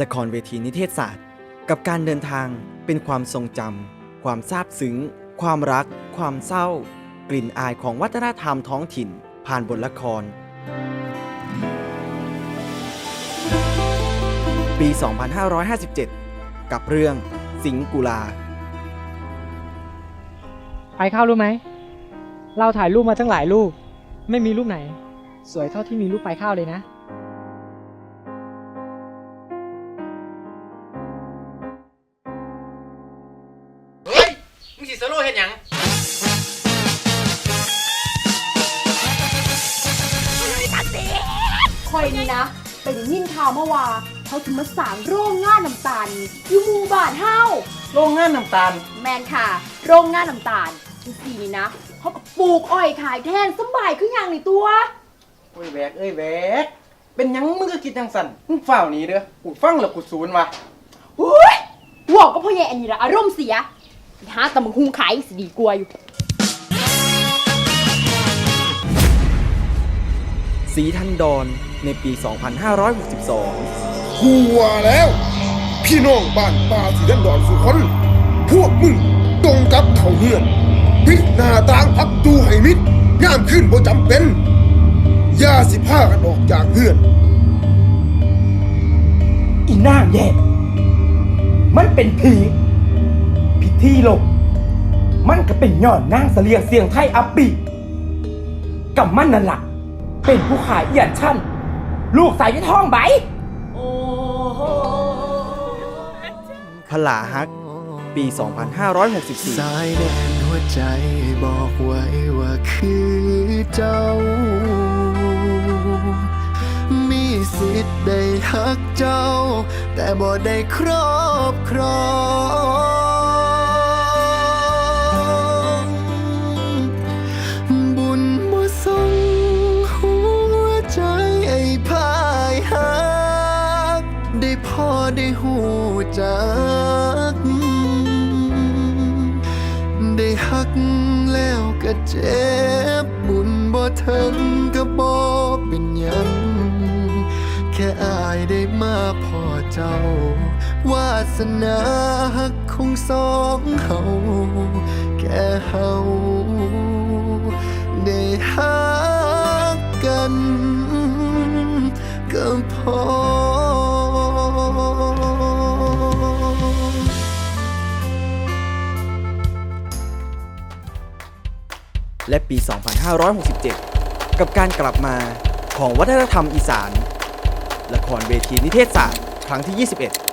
ละครเวทีนิเทศศาสตร์ กับการเดินทางเป็นความทรงจำความซาบซึ้ง ความรัก ความเศร้า กลิ่นอายของวัฒนธรรมท้องถิ่น ผ่านบทละคร ปี 2557 กับเรื่องสิงกุลาไปเข้ารู้ไหม เราถ่ายรูปมาตั้งหลายรูป ไม่มีรูปไหน สวยเท่าที่มีรูปไปเข้าเลยนะ สิสโลว์เฮ็ดหยังคอยนี่นะไปได้ยินข่าวเมื่อวานเขาถึงมาสร้างโรงงานน้ำตาล อยู่หมู่บ้านเฮาโรงงานน้ำตาล แมนค่ะ โรงงานน้ำตาลที่สี่นี่นะเขาก็ปลูกอ้อยขายแทนสำบายขึ้นอย่างในตัว โอ้ยแบกเอ้ยแบกเป็นหยังมึงก็คิดจังสันมึงเฝ้าวหนี้เด้อกูฟังแล้วกูศูนย์ว่ะ อุ้ยบอกก็พ่อใหญ่อันนี้ละอารมณ์เสียไป หาตำบักหุงขายสิดีกว่าอยู่ สีทันดอนในปี 2562 กูว่าแล้ว พี่น้องบ้านป่าสีดันดอนสุคนพวกมึงตรงกับเขาเฮือนพิกหน้าต่างพับตูให้มิดงามขึ้นบ่จำเป็นอย่าสิพากันออกจากเฮือน อีนางแย่มันเป็นผี พิธีลบ มันก็เป็นย้อนนางเสลียงเสียงไทยอัปปีกับมันนั่นหละเป็นผู้ขายเอียนชั่น ลูกสายยท้องใบพลาฮัก ปี 2564 สายแน่นหัวใจบอกไว้ว่าคือเจ้า มีสิทธิ์ได้ฮักเจ้า แต่บ่ได้ครอบครอง จักได้ฮักแล้วก็เจ็บบุญบ่ถึงก็บ่เป็นหยังแค่อายได้มาพอเจ้าวาสนาฮักของสองเฮาแค่เฮาได้ฮักกันก็พอ และปี 2567 กับการกลับมาของวัฒนธรรมอีสาน ละครเวทีนิเทศศาสตร์ ครั้งที่ 21